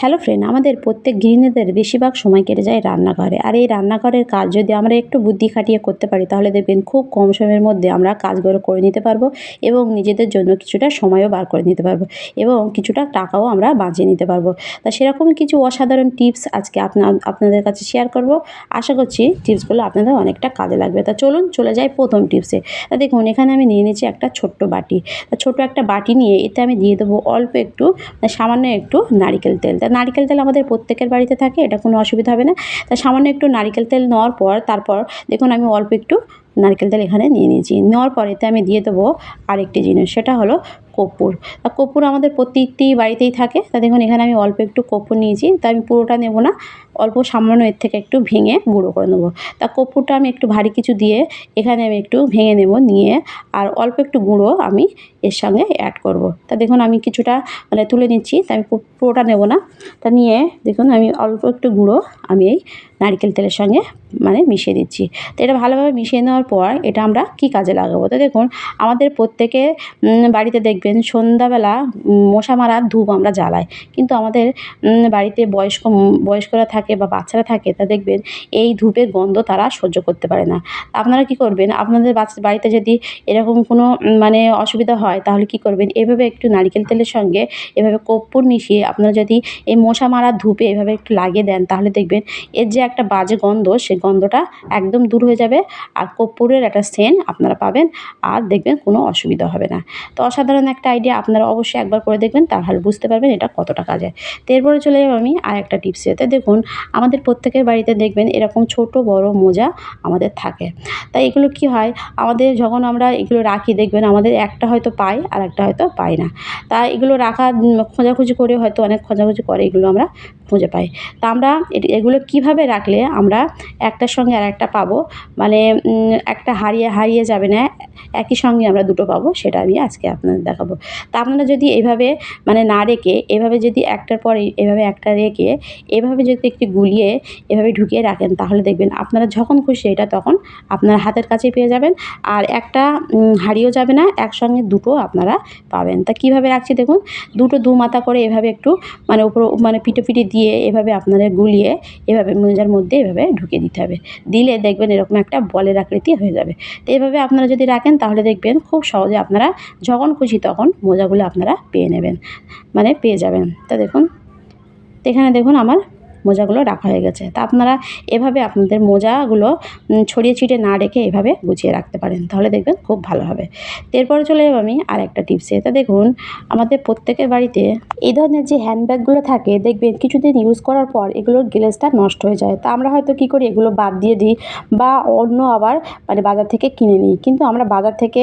Hello friend আমাদের প্রত্যেক গৃহিণীদের বেশিরভাগ সময় কেটে যায় রান্নাঘরে। আর এই রান্নাঘরের কাজ যদি আমরা একটু বুদ্ধি খাটিয়ে করতে পারি, তাহলে দেখবেন খুব কম সময়ের মধ্যে আমরা কাজগুলো করে নিতে পারব এবং নিজেদের জন্য কিছুটা সময়ও বার করে নিতে পারব এবং কিছুটা টাকাও আমরা বাঁচিয়ে নিতে পারব। তা সেরকম কিছু অসাধারণ টিপস আজকে আপনা, আপনাদের কাছে শেয়ার করব। আশা করছি টিপসগুলো আপনাদের অনেকটা কাজে লাগবে। তা চলুন চলে যাই প্রথম টিপসে তা দেখুন, এখানে আমি নিয়ে নিয়েছি একটা ছোট্ট বাটি। ছোটো একটা বাটি নিয়ে এতে আমি দিয়ে দেবো অল্প একটু মানে সামান্য একটু নারিকেল তেল। নারিকেল তেল আমাদের প্রত্যেকের বাড়িতে থাকে, এটা কোনো অসুবিধা হবে না। তা সামান্য একটু নারিকেল তেল নেওয়ার পর, তারপর দেখুন আমি অল্প একটু নারকেল তেল এখানে নিয়ে নিয়েছি। নেওয়ার পরেতে আমি দিয়ে দেবো আরেকটি জিনিস, সেটা হলো কর্পূর। তা কর্পূর আমাদের প্রত্যেকটি বাড়িতেই থাকে। তা দেখুন, এখানে আমি অল্প একটু কর্পূর নিয়েছি। তা আমি পুরোটা নেব না, অল্প সামান্য এর থেকে একটু ভেঙে গুঁড়ো করে নেব। তা কর্পূরটা আমি একটু ভারী কিছু দিয়ে এখানে আমি একটু ভেঙে নেব, নিয়ে আর অল্প একটু গুঁড়ো আমি এর সঙ্গে অ্যাড করব। তা দেখুন, আমি কিছুটা মানে তুলে নিচ্ছি, তা আমি পুরোটা নেব না। তা নিয়ে দেখুন, আমি অল্প একটু গুঁড়ো আমি এই নারকেল তেলের সঙ্গে মানে মিশিয়ে দিচ্ছি। তো এটা ভালোভাবে মিশিয়ে নেওয়ার পর এটা আমরা কী কাজে লাগাবো? তো দেখুন, আমাদের প্রত্যেকে বাড়িতে দেখবেন সন্ধ্যাবেলা মশা মারার ধূপ আমরা জ্বালাই। কিন্তু আমাদের বাড়িতে বয়স্ক বয়স্করা থাকে বা বাচ্চারা থাকে, তা দেখবেন এই ধূপের গন্ধ তারা সহ্য করতে পারে না। আপনারা কী করবেন? আপনাদের বাচ্চা বাড়িতে যদি এরকম কোনো মানে অসুবিধা হয়, তাহলে কী করবেন? এভাবে একটু নারকেল তেলের সঙ্গে এভাবে কর্পূর মিশিয়ে আপনারা যদি এই মশা মারার ধূপে এভাবে একটু লাগিয়ে দেন, তাহলে দেখবেন এর যে একটা বাজে গন্ধ, সে গন্ধটা একদম দূর হয়ে যাবে আর কর্পূরের একটা সেন্ট আপনারা পাবেন আর দেখবেন কোনো অসুবিধা হবে না। তো অসাধারণ একটা আইডিয়া আপনারা অবশ্যই একবার করে দেখবেন, তাহলে বুঝতে পারবেন এটা কতটা কাজে। তো এরপরে চলে যাব আমি আর একটা টিপস টিপসেতে দেখুন, আমাদের প্রত্যেকের বাড়িতে দেখবেন এরকম ছোট বড় মোজা আমাদের থাকে। তাই এগুলো কি হয়, আমাদের যখন আমরা এগুলো রাখি, দেখবেন আমাদের একটা হয়তো পাই আর একটা হয়তো পাই না। তা এগুলো রাখা খোঁজাখুঁজি করে হয়তো অনেক খোঁজাখুঁজি করে এগুলো আমরা খুঁজে পাই। তা আমরা এগুলো কীভাবে রাখলে আমরা একটার সঙ্গে আর একটা পাবো? মানে একটা হারিয়ে হারিয়ে যাবে না, একই সঙ্গে আমরা দুটো পাবো, সেটা আমি আজকে আপনাদের দেখাবো। তা আপনারা যদি এভাবে মানে না রেখে, এভাবে যদি একটার পরে এভাবে একটা রেখে, এভাবে যদি একটু গুলিয়ে এভাবে ঢুকিয়ে রাখেন, তাহলে দেখবেন আপনারা যখন খুশি এটা তখন আপনার হাতের কাছে পেয়ে যাবেন। আর একটা হারিয়েও যাবে না, একসঙ্গে দুটো আপনারা পাবেন। তা কীভাবে রাখছি দেখুন, দুটো দু মাথা করে এভাবে একটু মানে উপর মানে পিঠে পিঠে দিয়ে এভাবে আপনাদের গুলিয়ে এভাবে মোজার মধ্যে এভাবে ঢুকিয়ে দিতে হবে। দিলে দেখবেন এরকম একটা বলের আকৃতি হয়ে যাবে। তো এভাবে আপনারা যদি রাখেন, তাহলে দেখবেন খুব সহজে আপনারা যখন খুশি তখন মোজাগুলো আপনারা পেয়ে নেবেন মানে পেয়ে যাবেন। তা দেখুন এখানে দেখুন আমার মোজাগুলো রাখা হয়ে গেছে। তা আপনারা এভাবে আপনাদের মোজাগুলো ছড়িয়ে ছিটিয়ে না রেখে এভাবে গুছিয়ে রাখতে পারেন, তাহলে দেখবেন খুব ভালো হবে। এরপরে চলে যাব আমি আর একটা টিপসে। তা দেখুন, আমাদের প্রত্যেকের বাড়িতে এই ধরনের যে হ্যান্ডব্যাগগুলো থাকে, দেখবেন কিছুদিন ইউজ করার পর এগুলোর গ্লেসটা নষ্ট হয়ে যায়। তা আমরা হয়তো কী করি, এগুলো বাদ দিয়ে দিই বা অন্য আবার মানে বাজার থেকে কিনে নিই। কিন্তু আমরা বাজার থেকে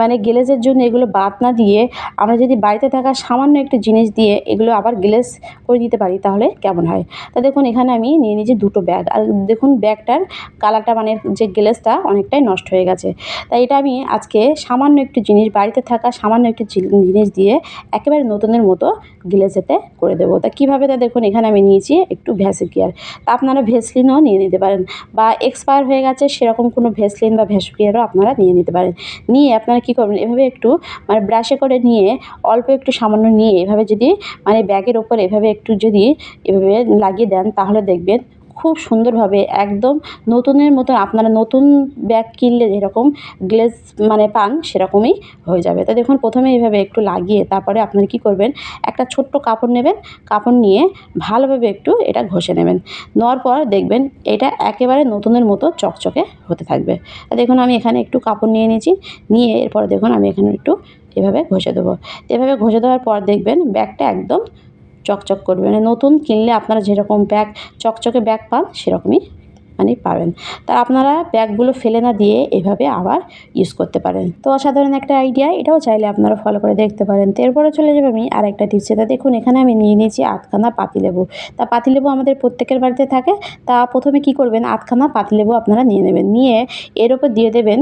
মানে গ্লেসের জন্য এগুলো বাদ না দিয়ে আমরা যদি বাড়িতে থাকা সামান্য একটু জিনিস দিয়ে এগুলো আবার গ্লেস করে দিতে পারি, তাহলে কেমন হয়? তা দেখুন, এখানে আমি নিয়ে নিয়েছি দুটো ব্যাগ। আর দেখুন, ব্যাগটার কালারটা মানে যে গ্লেসটা অনেকটাই নষ্ট হয়ে গেছে। তাই এটা আমি আজকে সামান্য একটু জিনিস, বাড়িতে থাকা সামান্য একটু জিনিস দিয়ে একেবারে নতুনের মতো গ্লেসেতে করে দেবো। তা কীভাবে তা দেখুন, এখানে আমি নিয়েছি একটু ভ্যাসিকিয়ার তা আপনারা ভেসলিনও নিয়ে নিতে পারেন বা এক্সপায়ার হয়ে গেছে, সেরকম কোনো ভেসলিন বা ভ্যাসকিয়ারও আপনারা নিয়ে নিতে পারেন। নিয়ে আপনারা কী করবেন, এভাবে একটু মানে ব্রাশে করে নিয়ে অল্প একটু সামান্য নিয়ে এভাবে যদি মানে ব্যাগের ওপর এভাবে একটু যদি এভাবে লাগিয়ে দেন, তাহলে দেখবেন খুব সুন্দরভাবে একদম নতুনের মতো আপনারা নতুন ব্যাগ কিনলে যেরকম গ্লেজ মানে পান, সেরকমই হয়ে যাবে। তো দেখুন, প্রথমে এইভাবে একটু লাগিয়ে তারপরে আপনারা কী করবেন, একটা ছোট্ট কাপড় নেবেন, কাপড় নিয়ে ভালোভাবে একটু এটা ঘষে নেবেন। নেওয়ার পর দেখবেন এটা একেবারে নতুনের মতো চকচকে হতে থাকবে। দেখুন, আমি এখানে একটু কাপড় নিয়ে নিয়েছি, নিয়ে এরপরে দেখুন, আমি এখানে একটু এভাবে ঘষে দেবো। এভাবে ঘষে দেওয়ার পর দেখবেন ব্যাগটা একদম চকচক করবে মানে নতুন কিনলে আপনারা যেরকম ব্যাগ, চকচকে ব্যাগ পান, সেরকমই মানে পাবেন। তা আপনারা ব্যাগগুলো ফেলে না দিয়ে এভাবে আবার ইউজ করতে পারেন। তো অসাধারণ একটা আইডিয়া এটাও চাইলে আপনারা ফলো করে দেখতে পারেন। তো এরপরে চলে যাবে আমি আর একটা টিপস তা দেখুন, এখানে আমি নিয়ে নিয়েছি আধখানা পাতিলেবু তা পাতিলেবু আমাদের প্রত্যেকের বাড়িতে থাকে। তা প্রথমে কি করবেন, আধখানা পাতিলেবু আপনারা নিয়ে নেবেন। নিয়ে এর ওপর দিয়ে দেবেন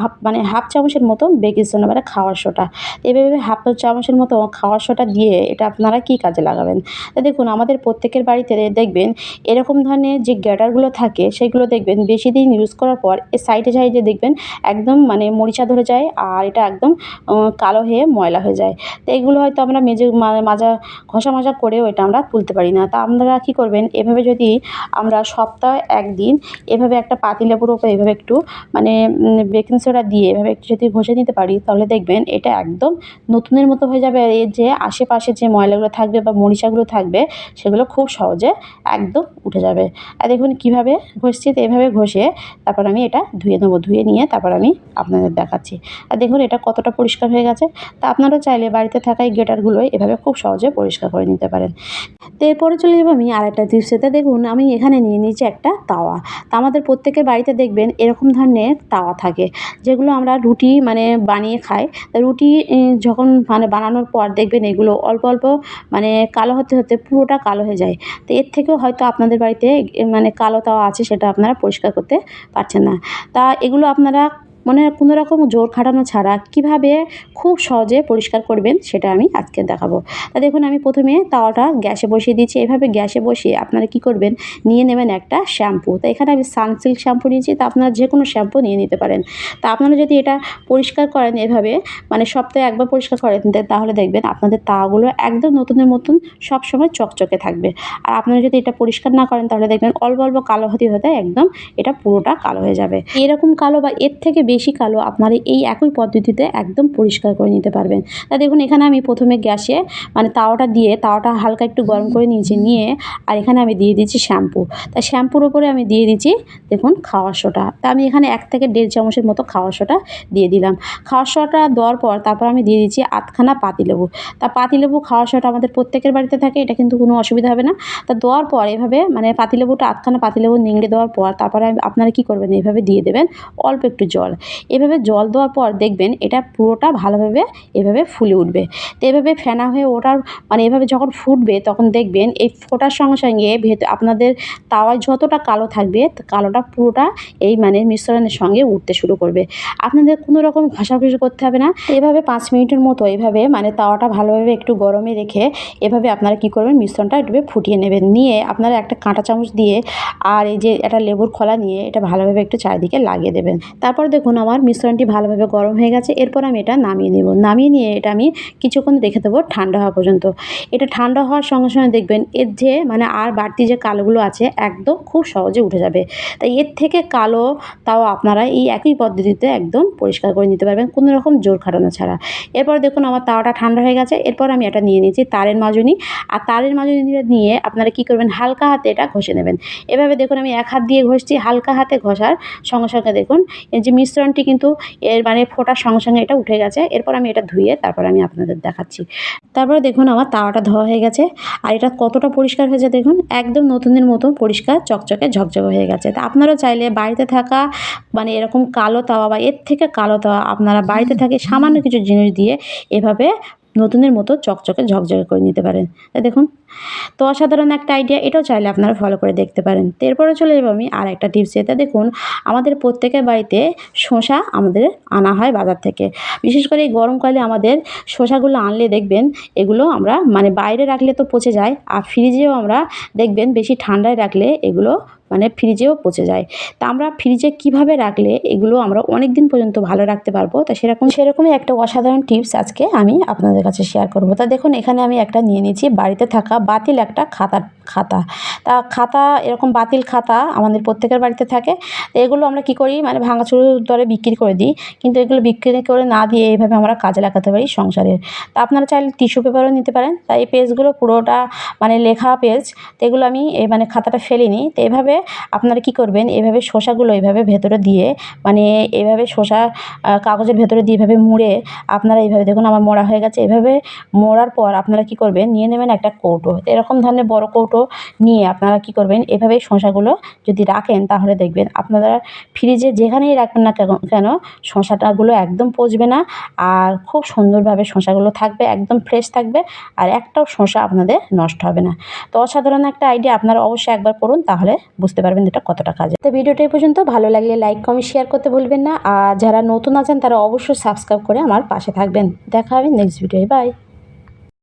হাফ মানে হাফ চামচের মতো বেকিং সোডা মানে খাওয়ার সোডা এভাবে হাফ চামচের মতো খাওয়ার সোডা দিয়ে এটা আপনারা কী কাজে লাগাবেন? দেখুন, আমাদের প্রত্যেকের বাড়িতে দেখবেন এরকম ধরনের যে গ্যাটারগুলো থাকে সেগুলো দেখবেন বেশি দিন ইউজ করার পর এর সাইডে সাইডে দেখবেন একদম মানে মরিচা ধরে যায় আর এটা একদম কালো হয়ে ময়লা হয়ে যায়। তো এগুলো হয়তো আমরা মেজে মাজা, ঘষা মাজা করেও এটা আমরা তুলতে পারি না। তা আপনারা কী করবেন? এভাবে যদি আমরা সপ্তাহে একদিন এভাবে একটা পাতিলেবুর ওপরে এভাবে একটু মানে বেকিং সোডা দিয়ে এভাবে একটু যদি ঘষে নিতে পারি, তাহলে দেখবেন এটা একদম নতুনের মতো হয়ে যাবে। আর এর যে আশেপাশে যে ময়লাগুলো থাকবে বা মরিচাগুলো থাকবে, সেগুলো খুব সহজে একদম উঠে যাবে। আর দেখুন কীভাবে ঘষছি, তো এভাবে ঘষে তারপর আমি এটা ধুয়ে নেব, ধুয়ে নিয়ে তারপর আমি আপনাদের দেখাচ্ছি। আর দেখুন এটা কতটা পরিষ্কার হয়ে গেছে। তা আপনারাও চাইলে বাড়িতে থাকা এই গেটারগুলোই এভাবে খুব সহজে পরিষ্কার করে নিতে পারেন। তো এরপরে চলে যাব আমি আর একটা টিপসেতে দেখুন আমি এখানে নিয়ে নিয়েছি একটা তাওয়া। তা আমাদের প্রত্যেকের বাড়িতে দেখবেন এরকম ধরনের তাওয়া থাকে। যেগুলো আমরা রুটি মানে বানিয়ে খাই। রুটি যখন মানে বানানোর পর দেখবেন এগুলো অল্প অল্প মানে কালো হতে হতে পুরোটা কালো হয়ে যায়। তো এর থেকেও হয়তো আপনাদের বাড়িতে মানে কালো তাওয়া আছে সেটা আপনারা পরিষ্কার করতে পারছেন না। তা এগুলো আপনারা মানে কোনো রকম জোর খাটানো ছাড়া কীভাবে খুব সহজে পরিষ্কার করবেন সেটা আমি আজকে দেখাবো। তা দেখুন, আমি প্রথমে তাওয়াটা গ্যাসে বসিয়ে দিচ্ছি। এভাবে গ্যাসে বসিয়ে আপনারা কী করবেন? নিয়ে নেবেন একটা শ্যাম্পু। তো এখানে আমি সানসিল্ক শ্যাম্পু নিয়েছি। তা আপনারা যে কোনো শ্যাম্পু নিয়ে নিতে পারেন। তা আপনারা যদি এটা পরিষ্কার করেন এভাবে মানে সপ্তাহে একবার পরিষ্কার করেন তাহলে দেখবেন আপনাদের তাওয়াগুলো একদম নতুনের মতন সবসময় চকচকে থাকবে। আর আপনারা যদি এটা পরিষ্কার না করেন, তাহলে দেখবেন অল্প অল্প কালো হতে হতে একদম এটা পুরোটা কালো হয়ে যাবে। এরকম কালো বা এর থেকে বেশি কালো, আপনারা এই একই পদ্ধতিতে একদম পরিষ্কার করে নিতে পারবেন। তা দেখুন, এখানে আমি প্রথমে গ্যাসে মানে তাওয়াটা দিয়ে তাওয়াটা হালকা একটু গরম করে নিয়েছি নিয়ে আর এখানে আমি দিয়ে দিচ্ছি শ্যাম্পু। তা শ্যাম্পুর ওপরে আমি দিয়ে দিচ্ছি দেখুন খাওয়ার সোটা। তা আমি এখানে এক থেকে দেড় চামচের মতো খাওয়ার সোটা দিয়ে দিলাম। খাওয়ার সোটা দেওয়ার পর তারপর আমি দিয়ে দিচ্ছি আধখানা পাতিলেবু। তা পাতিলেবু খাওয়ার সোটা আমাদের প্রত্যেকের বাড়িতে থাকে, এটা কিন্তু কোনো অসুবিধা হবে না। তা দেওয়ার পর এভাবে মানে পাতিলেবুটা আধখানা পাতিলেবু নিংড়ে দেওয়ার পর তারপরে আপনারা কী করবেন, এভাবে দিয়ে দেবেন অল্প একটু জল। এভাবে জল দেওয়ার পর দেখবেন এটা পুরোটা ভালোভাবে এভাবে ফুলে উঠবে। তো এভাবে ফেনা হয়ে ওঠার মানে এভাবে যখন ফুটবে তখন দেখবেন এই ফোটার সঙ্গে সঙ্গে ভেতর আপনাদের তাওয়ায় যতটা কালো থাকবে, কালোটা পুরোটা এই মানে মিশ্রণের সঙ্গে উঠতে শুরু করবে। আপনাদের কোনো রকম ঘষাঘষি করতে হবে না। এভাবে পাঁচ মিনিটের মতো এভাবে মানে তাওয়াটা ভালোভাবে একটু গরমে রেখে এভাবে আপনারা কী করবেন, মিশ্রণটা একটু ফুটিয়ে নেবেন। নিয়ে আপনারা একটা কাঁটা চামচ দিয়ে আর এই যে একটা লেবুর খোলা নিয়ে এটা ভালোভাবে একটু চারিদিকে লাগিয়ে দেবেন। তারপর দেখুন আমার মিশ্রণটি ভালোভাবে গরম হয়ে গেছে, এরপর আমি এটা নামিয়ে নেব। নামিয়ে নিয়ে এটা আমি কিছুক্ষণ রেখে দেবো ঠান্ডা হওয়া পর্যন্ত। এটা ঠান্ডা হওয়ার সঙ্গে সঙ্গে দেখবেন এর যে মানে আর বাড়তি যে কালোগুলো আছে, একদম খুব সহজে উঠে যাবে। তাই এর থেকে কালো তাও আপনারা এই একই পদ্ধতিতে একদম পরিষ্কার করে নিতে পারবেন, কোনো রকম জোর খাটানো ছাড়া। এরপর দেখুন আমার তাওয়াটা ঠান্ডা হয়ে গেছে, এরপর আমি এটা নিয়ে নিয়েছি তারের মাজনি। আর তারের মাজনি নিয়ে আপনারা কী করবেন, হালকা হাতে এটা ঘষে নেবেন। এভাবে দেখুন আমি এক হাত দিয়ে ঘষছি, হালকা হাতে ঘষার সঙ্গে সঙ্গে দেখুন, এই যে মিশ্রণটি কিন্তু এর মানে ফোটার সঙ্গে সঙ্গে এটা উঠে গেছে। এরপর আমি এটা ধুয়ে তারপর আমি আপনাদের দেখাচ্ছি। তারপরে দেখুন আমার তাওয়াটা ধোয়া হয়ে গেছে। আর এটা কতটা পরিষ্কার হয়েছে দেখুন? একদম নতুনের মতো পরিষ্কার চকচকে ঝকঝকে হয়ে গেছে। তা আপনারাও চাইলে বাড়িতে থাকা মানে এরকম কালো তাওয়া বা এর থেকে কালো তাওয়া আপনারা বাড়িতে থাকে সামান্য কিছু জিনিস দিয়ে এভাবে নতুনের মতো চকচকে ঝকঝকে করে নিতে পারেন। তা দেখুন তো অসাধারণ একটা আইডিয়া এটাও চাইলে আপনারা ফলো করে দেখতে পারেন। এরপরে চলে যাব আমি আর একটা টিপস এটা দেখুন, আমাদের প্রত্যেকের বাড়িতে শসা আমাদের আনা হয় বাজার থেকে। বিশেষ করে এই গরমকালে আমাদের শসাগুলো আনলে দেখবেন, এগুলো আমরা মানে বাইরে রাখলে তো পচে যায়, আর ফ্রিজেও আমরা দেখবেন বেশি ঠান্ডায় রাখলে এগুলো মানে ফ্রিজেও পচে যায়। তা আমরা ফ্রিজে কীভাবে রাখলে এগুলো আমরা অনেক দিন পর্যন্ত ভালো রাখতে পারব? তা সেরকম, সেরকমই একটা অসাধারণ টিপস আজকে আমি আপনাদের কাছে শেয়ার করব। তা দেখুন, এখানে আমি একটা নিয়ে নিয়েছি, বাড়িতে থাকা বাতিল একটা খাতা খাতা। তা খাতা, এরকম বাতিল খাতা আমাদের প্রত্যেকের বাড়িতে থাকে। এগুলো আমরা কী করি? মানে ভাঙাচুর দরে বিক্রি করে দিই। কিন্তু এগুলো বিক্রি করে না দিয়ে এইভাবে আমরা কাজে লাগাতে পারি সংসারে। তা আপনারা চাইলে টিস্যু পেপারও নিতে পারেন। তাই এই পেজগুলো পুরোটা মানে লেখা পেজ। তো এগুলো আমি এই মানে খাতাটা ফেলিনি। তো এভাবে আপনারা কী করবেন? এভাবে শসাগুলো এভাবে ভেতরে দিয়ে মানে এভাবে শসা কাগজের ভেতরে দিয়ে এভাবে মুড়ে আপনারা এইভাবে দেখুন আমার মোড়া হয়ে গেছে। এভাবে মোড়ার পর আপনারা কী করবেন? নিয়ে নেবেন একটা কৌটো। এরকম ধরনের বড় কৌটো নিয়ে আপনারা কী করবেন? এভাবে শসাগুলো যদি রাখেন তাহলে দেখবেন আপনারা ফ্রিজে যেখানেই রাখবেন না কেন শসাটাগুলো একদম পচবে না আর খুব সুন্দরভাবে শসাগুলো থাকবে, একদম ফ্রেশ থাকবে আর একটাও শসা আপনাদের নষ্ট হবে না। তো অসাধারণ একটা আইডিয়া আপনারা অবশ্যই একবার করুন তাহলে বুঝতে পারবেন এটা কতটা কাজে। তো ভিডিওটা এই পর্যন্ত, ভালো লাগলে লাইক কমেন্ট শেয়ার করতে ভুলবেন না। আর যারা নতুন আছেন তারা অবশ্যই সাবস্ক্রাইব করে আমার পাশে থাকবেন। দেখা হবে নেক্সট ভিডিও বাই